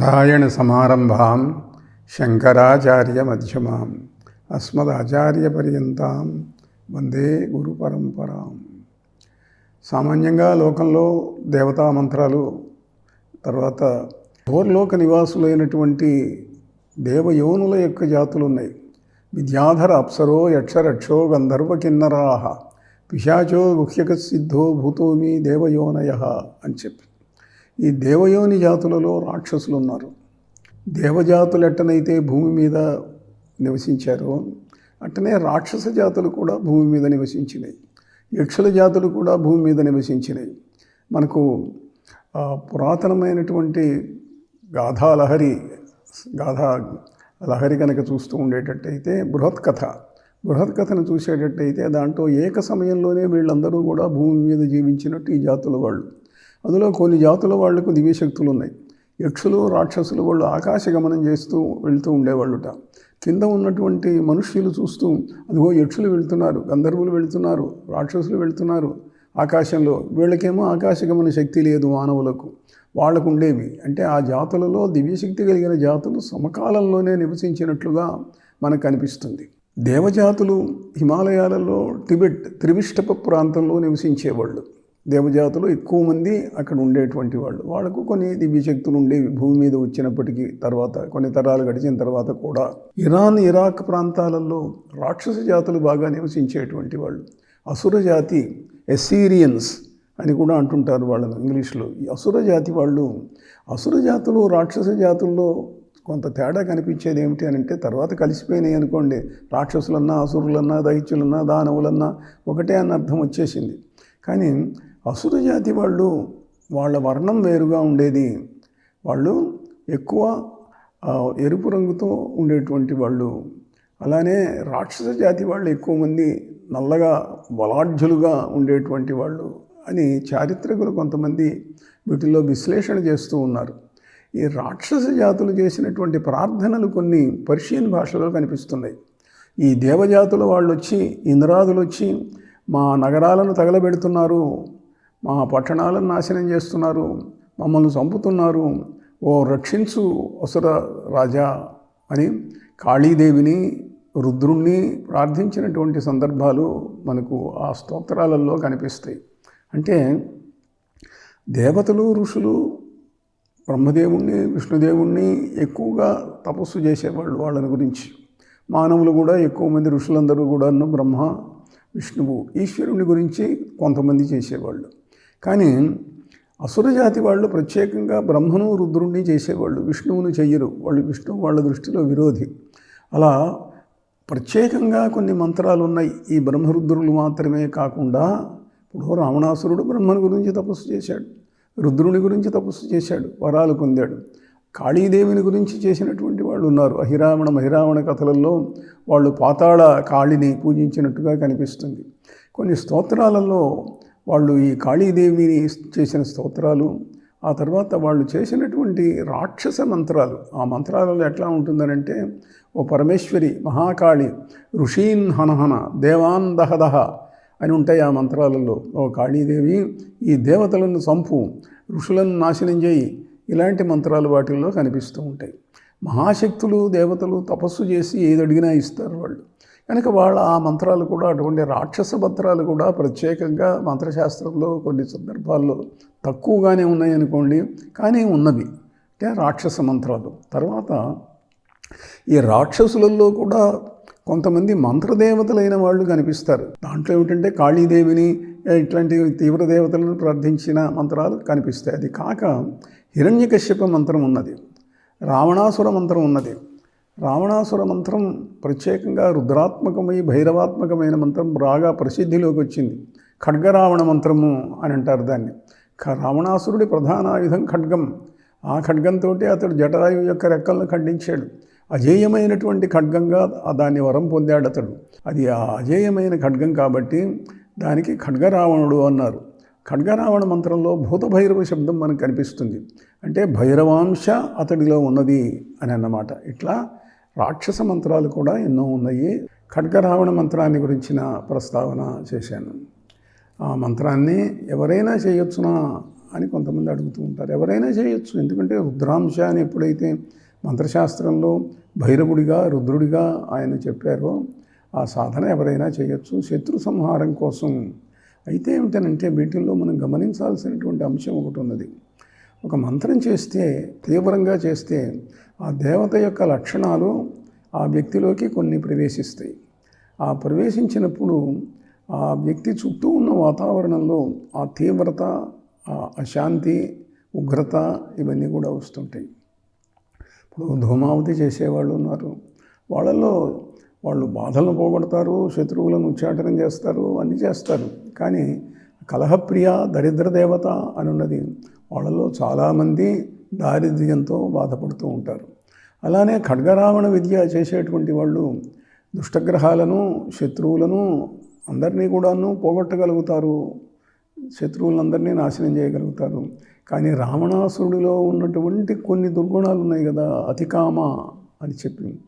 నారాయణ సమారంభాం శంకరాచార్య మధ్యమాం అస్మదాచార్యపర్యంతాం వందే గురు పరంపరాం సామాన్యంగా లోకంలో దేవతా మంత్రాలు తర్వాత ఘోర్లోక నివాసులైనటువంటి దేవయోనుల యొక్క జాతులు ఉన్నాయి విద్యాధర అప్సరో యక్షరక్షో గంధర్వ కిన్నరాహ పిశాచో గుహ్యక సిద్ధో భూతోమి దేవయోనయ అని చెప్పి. ఈ దేవయోని జాతులలో రాక్షసులు ఉన్నారు దేవజాతులు ఎట్టనైతే భూమి మీద నివసించారో అట్టనే రాక్షస జాతులు కూడా భూమి మీద నివసించినాయి యక్షుల జాతులు కూడా భూమి మీద నివసించినాయి మనకు పురాతనమైనటువంటి గాథాలహరి గాథా లహరి కనుక చూస్తూ ఉండేటట్టయితే బృహత్ కథ బృహత్ కథను చూసేటట్టయితే దాంట్లో ఏక సమయంలోనే వీళ్ళందరూ కూడా భూమి మీద జీవించినట్టు ఈ జాతుల వాళ్ళు. అందులో కొన్ని జాతుల వాళ్ళకు దివ్యశక్తులు ఉన్నాయి. యక్షులు రాక్షసులు వాళ్ళు ఆకాశ గమనం చేస్తూ వెళ్తూ ఉండేవాళ్ళుట. కింద ఉన్నటువంటి మనుష్యులు చూస్తూ అదిగో యక్షులు వెళ్తున్నారు గంధర్వులు వెళ్తున్నారు రాక్షసులు వెళ్తున్నారు. ఆకాశంలో వీళ్ళకేమో ఆకాశగమన శక్తి లేదు మానవులకు. వాళ్ళకు ఉండేవి అంటే ఆ జాతులలో దివ్యశక్తి కలిగిన జాతులు సమకాలంలోనే నివసించినట్లుగా మనకు అనిపిస్తుంది. దేవజాతులు హిమాలయాలలో టిబెట్ త్రివిష్టప ప్రాంతంలో నివసించేవాళ్ళు. దేవజాతులు ఎక్కువ మంది అక్కడ ఉండేటువంటి వాళ్ళు. వాళ్ళకు కొన్ని దివ్యశక్తులు ఉండేవి భూమి మీద వచ్చినప్పటికీ తర్వాత కొన్ని తరాలు గడిచిన తర్వాత కూడా ఇరాన్ ఇరాక్ ప్రాంతాలలో రాక్షస జాతులు బాగా నివసించేటువంటి వాళ్ళు. అసుర జాతి ఎస్సీరియన్స్ అని కూడా అంటుంటారు వాళ్ళను ఇంగ్లీష్లో. ఈ అసుర జాతి వాళ్ళు అసుర జాతులు రాక్షస జాతుల్లో కొంత తేడా కనిపించేది ఏమిటి అని అంటే తర్వాత కలిసిపోయినాయి అనుకోండి. రాక్షసులన్నా అసురులన్నా దైత్యులన్నా దానవులన్నా ఒకటే అన్న అర్థం వచ్చేసింది. కానీ అసుర జాతి వాళ్ళు వాళ్ళ వర్ణం వేరుగా ఉండేది. వాళ్ళు ఎక్కువ ఎరుపు రంగుతో ఉండేటువంటి వాళ్ళు. అలానే రాక్షస జాతి వాళ్ళు ఎక్కువ మంది నల్లగా బలాఢ్యులుగా ఉండేటువంటి వాళ్ళు అని చారిత్రకులు కొంతమంది వీటిల్లో విశ్లేషణ చేస్తూ ఉన్నారు. ఈ రాక్షస జాతులు చేసినటువంటి ప్రార్థనలు కొన్ని పర్షియన్ భాషలో కనిపిస్తున్నాయి. ఈ దేవజాతుల వాళ్ళు వచ్చి ఇంద్రాదులు వచ్చి మా నగరాలను తగలబెడుతున్నారు. మా పట్టణాలను నాశనం చేస్తున్నారు మమ్మల్ని చంపుతున్నారు ఓ రక్షించు అసుర రాజా అని కాళీదేవిని రుద్రుణ్ణి ప్రార్థించినటువంటి సందర్భాలు మనకు ఆ స్తోత్రాలలో కనిపిస్తాయి. అంటే దేవతలు ఋషులు బ్రహ్మదేవుణ్ణి విష్ణుదేవుణ్ణి ఎక్కువగా తపస్సు చేసేవాళ్ళు వాళ్ళని గురించి. మానవులు కూడా ఎక్కువ మంది ఋషులందరూ కూడాను బ్రహ్మ విష్ణువు ఈశ్వరుని గురించి కొంతమంది చేసేవాళ్ళు. కానీ అసురజాతి వాళ్ళు ప్రత్యేకంగా బ్రహ్మను రుద్రుణ్ణి చేసేవాళ్ళు. విష్ణువును చెయ్యరు. వాళ్ళు విష్ణువు వాళ్ళ దృష్టిలో విరోధి. అలా ప్రత్యేకంగా కొన్ని మంత్రాలు ఉన్నాయి. ఈ బ్రహ్మరుద్రులు మాత్రమే కాకుండా ఇప్పుడు రావణాసురుడు బ్రహ్మను గురించి తపస్సు చేశాడు. రుద్రుని గురించి తపస్సు చేశాడు. వరాలు పొందాడు. కాళీదేవిని గురించి చేసినటువంటి వాళ్ళు ఉన్నారు. అహిరావణ మహిరావణ కథలలో వాళ్ళు పాతాళ కాళిని పూజించినట్టుగా కనిపిస్తుంది. కొన్ని స్తోత్రాలలో వాళ్ళు ఈ కాళీదేవిని చేసిన స్తోత్రాలు ఆ తర్వాత వాళ్ళు చేసినటువంటి రాక్షస మంత్రాలు. ఆ మంత్రాలలో ఎట్లా ఉంటుందనంటే ఓ పరమేశ్వరి మహాకాళి ఋషీన్ హనహన దేవాన్ దహదహ అని ఉంటాయి ఆ మంత్రాలలో. ఓ కాళీదేవి ఈ దేవతలను చంపు ఋషులను నాశనం చేయి ఇలాంటి మంత్రాలు వాటిల్లో కనిపిస్తూ ఉంటాయి. మహాశక్తులు దేవతలు తపస్సు చేసి ఏది అడిగినా ఇస్తారు వాళ్ళు. కనుక వాళ్ళ ఆ మంత్రాలు కూడా అటువంటి రాక్షస మంత్రాలు కూడా ప్రత్యేకంగా మంత్రశాస్త్రంలో కొన్ని సందర్భాల్లో తక్కువగానే ఉన్నాయనుకోండి కానీ ఉన్నవి. అంటే రాక్షస మంత్రాలు. తర్వాత ఈ రాక్షసులలో కూడా కొంతమంది మంత్రదేవతలైన వాళ్ళు కనిపిస్తారు. దాంట్లో ఏమిటంటే కాళీదేవిని ఇట్లాంటి తీవ్ర దేవతలను ప్రార్థించిన మంత్రాలు కనిపిస్తాయి. అది కాక హిరణ్యకశ్యప మంత్రం ఉన్నది. రావణాసుర మంత్రం ఉన్నది. రావణాసుర మంత్రం ప్రత్యేకంగా రుద్రాత్మకమై భైరవాత్మకమైన మంత్రం బాగా ప్రసిద్ధిలోకి వచ్చింది. ఖడ్గరావణ మంత్రము అని అంటారు దాన్ని. రావణాసురుడి ప్రధాన ఆయుధం ఖడ్గం. ఆ ఖడ్గంతో అతడు జటాయు యొక్క రెక్కలను ఖండించాడు. అజేయమైనటువంటి ఖడ్గంగా దాన్ని వరం పొందాడు అతడు. అది ఆ అజేయమైన ఖడ్గం కాబట్టి దానికి ఖడ్గరావణుడు అన్నారు. ఖడ్గరావణ మంత్రంలో భూతభైరవ శబ్దం మనకు కనిపిస్తుంది. అంటే భైరవాంశ అతడిలో ఉన్నది అని అన్నమాట. ఇట్లా రాక్షస మంత్రాలు కూడా ఎన్నో ఉన్నాయి. ఖడ్గరావణ మంత్రాన్ని గురించిన ప్రస్తావన చేశాను. ఆ మంత్రాన్ని ఎవరైనా చేయొచ్చునా అని కొంతమంది అడుగుతూ ఉంటారు. ఎవరైనా చేయొచ్చు. ఎందుకంటే రుద్రాంశ అని ఎప్పుడైతే మంత్రశాస్త్రంలో భైరవుడిగా రుద్రుడిగా ఆయన చెప్పారో ఆ సాధన ఎవరైనా చేయొచ్చు. శత్రు సంహారం కోసం. అయితే ఏమిటనంటే వీటిల్లో మనం గమనించాల్సినటువంటి అంశం ఒకటి ఉన్నది. ఒక మంత్రం చేస్తే తీవ్రంగా చేస్తే ఆ దేవత యొక్క లక్షణాలు ఆ వ్యక్తిలోకి కొన్ని ప్రవేశిస్తాయి. ఆ ప్రవేశించినప్పుడు ఆ వ్యక్తి చుట్టూ ఉన్న వాతావరణంలో ఆ తీవ్రత ఆ అశాంతి ఉగ్రత ఇవన్నీ కూడా వస్తుంటాయి. ఇప్పుడు ధూమావతి చేసేవాళ్ళు ఉన్నారు. వాళ్ళల్లో వాళ్ళు బాధలను పోగొడతారు శత్రువులను ఉచ్చాటనం చేస్తారు అన్నీ చేస్తారు. కానీ కలహప్రియ దరిద్ర దేవత అని ఉన్నది వాళ్ళలో చాలామంది దారిద్ర్యంతో బాధపడుతూ ఉంటారు. అలానే ఖడ్గరావణ విద్య చేసేటువంటి వాళ్ళు దుష్టగ్రహాలను శత్రువులను అందరినీ కూడాను పోగొట్టగలుగుతారు. శత్రువులందరినీ నాశనం చేయగలుగుతారు. కానీ రావణాసురుడిలో ఉన్నటువంటి కొన్ని దుర్గుణాలు ఉన్నాయి కదా అతికామ అని చెప్పి.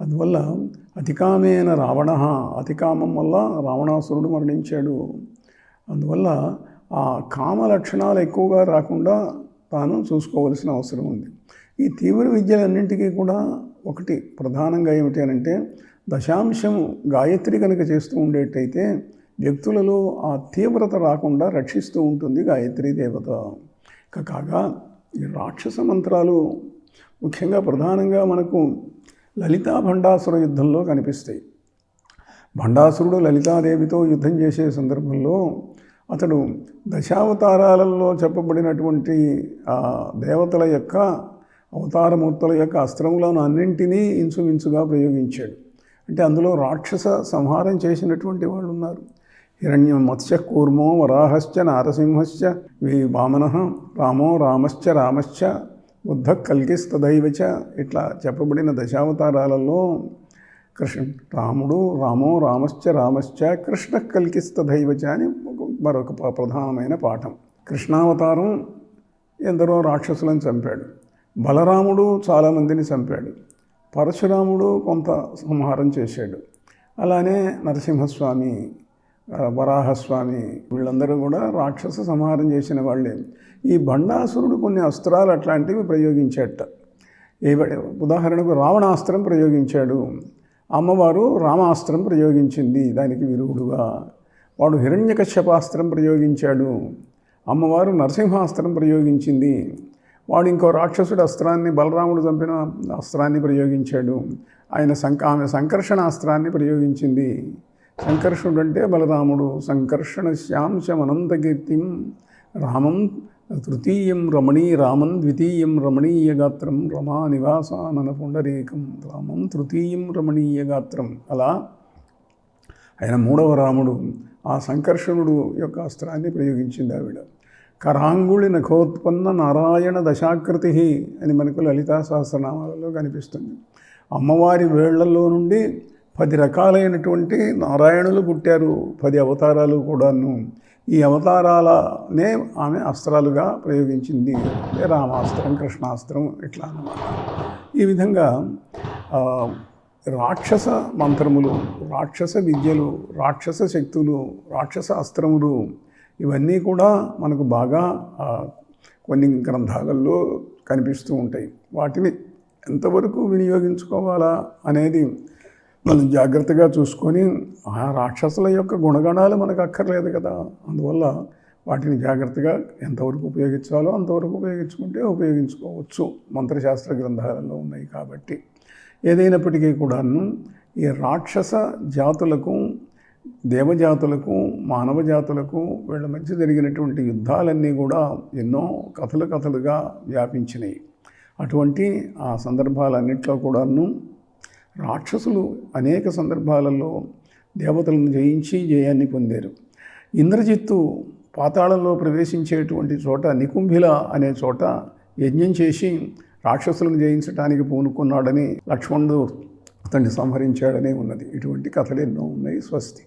అందువల్ల అతికామేన రావణ అతికామం వల్ల రావణాసురుడు మరణించాడు. అందువల్ల ఆ కామ లక్షణాలు ఎక్కువగా రాకుండా తాను చూసుకోవలసిన అవసరం ఉంది. ఈ తీవ్ర విద్యలన్నింటికీ కూడా ఒకటి ప్రధానంగా ఏమిటి అంటే దశాంశం గాయత్రి కనుక చేస్తూ ఉండేటైతే వ్యక్తులలో ఆ తీవ్రత రాకుండా రక్షిస్తూ ఉంటుంది గాయత్రి దేవత. ఇక కాగా ఈ రాక్షస మంత్రాలు ముఖ్యంగా ప్రధానంగా మనకు లలితా భండాసుర యుద్ధంలో కనిపిస్తాయి. భండాసురుడు లలితాదేవితో యుద్ధం చేసే సందర్భంలో అతడు దశావతారాలలో చెప్పబడినటువంటి ఆ దేవతల యొక్క అవతారమూర్తుల యొక్క అస్త్రములను అన్నింటినీ ఇంచుమించుగా ప్రయోగించాడు. అంటే అందులో రాక్షస సంహారం చేసినటువంటి వాళ్ళు ఉన్నారు హిరణ్య మత్స్య కూర్మో వరాహశ్చ నారసింహశ్చ వి వామన రామో రామశ్చ రామశ్చ బుద్ధ కల్కిస్తదైవచ ఇట్లా చెప్పబడిన దశావతారాలలో కృష్ణ రాముడు రామో రామశ్చ రామశ్చ కృష్ణ కల్కిస్తదైవచ అని మరొక ప- ప్రధానమైన పాఠం. కృష్ణావతారం ఎందరో రాక్షసులను చంపాడు. బలరాముడు చాలామందిని చంపాడు. పరశురాముడు కొంత సంహారం చేశాడు. అలానే నరసింహస్వామి వరాహస్వామి వీళ్ళందరూ కూడా రాక్షస సంహారం చేసిన వాళ్ళే. ఈ బండాసురుడు కొన్ని అస్త్రాలు అట్లాంటివి ప్రయోగించాట. ఏ ఉదాహరణకు రావణాస్త్రం ప్రయోగించాడు. అమ్మవారు రామాస్త్రం ప్రయోగించింది దానికి విరుగుడుగా వాడు హిరణ్యకశ్యపాస్త్రం ప్రయోగించాడు అమ్మవారు నరసింహాస్త్రం ప్రయోగించింది. వాడు ఇంకో రాక్షసుడు అస్త్రాన్ని బలరాముడు చంపిన అస్త్రాన్ని ప్రయోగించాడు. ఆయన సంక ఆమె సంకర్షణ అస్త్రాన్ని ప్రయోగించింది. సంకర్షణుడు అంటే బలరాముడు సంకర్షణ శ్యాంశమనంతకీర్తిం రామం తృతీయం రమణీ రామన్ ద్వితీయం రమణీయ గాత్రం రమా నివాసానన పుండరీకం రామం తృతీయం రమణీయ గాత్రం అలా. ఆయన మూడవ రాముడు ఆ సంకర్షణుడు యొక్క అస్త్రాన్ని ప్రయోగించింది ఆవిడ. కరాంగుళి నఖోత్పన్న నారాయణ దశాకృతి అని మనకు లలితా సహస్రనామాలలో కనిపిస్తుంది. అమ్మవారి వేళ్ళలో నుండి పది రకాలైనటువంటి నారాయణులు పుట్టారు పది అవతారాలు కూడాను. ఈ అవతారాలనే ఆమె అస్త్రాలుగా ప్రయోగించింది. అంటే రామాస్త్రం కృష్ణాస్త్రం ఇట్లా అన్నమాట. ఈ విధంగా రాక్షస మంత్రములు రాక్షస విద్యలు రాక్షస శక్తులు రాక్షస అస్త్రములు ఇవన్నీ కూడా మనకు బాగా కొన్ని గ్రంథాలలో కనిపిస్తూ ఉంటాయి. వాటిని ఎంతవరకు వినియోగించుకోవాలా అనేది మనం జాగ్రత్తగా చూసుకొని ఆ రాక్షసుల యొక్క గుణగణాలు మనకు అక్కర్లేదు కదా. అందువల్ల వాటిని జాగ్రత్తగా ఎంతవరకు ఉపయోగించాలో అంతవరకు ఉపయోగించుకుంటే ఉపయోగించుకోవచ్చు. మంత్రశాస్త్ర గ్రంథాలలో ఉన్నాయి కాబట్టి. ఏదైనప్పటికీ కూడాను ఈ రాక్షస జాతులకు దేవజాతులకు మానవ జాతులకు వీళ్ళ మధ్య జరిగినటువంటి యుద్ధాలన్నీ కూడా ఎన్నో కథలు కథలుగా వ్యాపించినాయి. అటువంటి ఆ సందర్భాలన్నింటిలో కూడాను రాక్షసులు అనేక సందర్భాలలో దేవతలను జయించి జయాన్ని పొందారు. ఇంద్రజిత్తు పాతాళంలో ప్రవేశించేటువంటి చోట నికుంభిల అనే చోట యజ్ఞం చేసి రాక్షసులను జయించడానికి పూనుకున్నాడని లక్ష్మణుడు అతన్ని సంహరించాడని ఉన్నది. ఇటువంటి కథలు ఎన్నో ఉన్నాయి. స్వస్తి.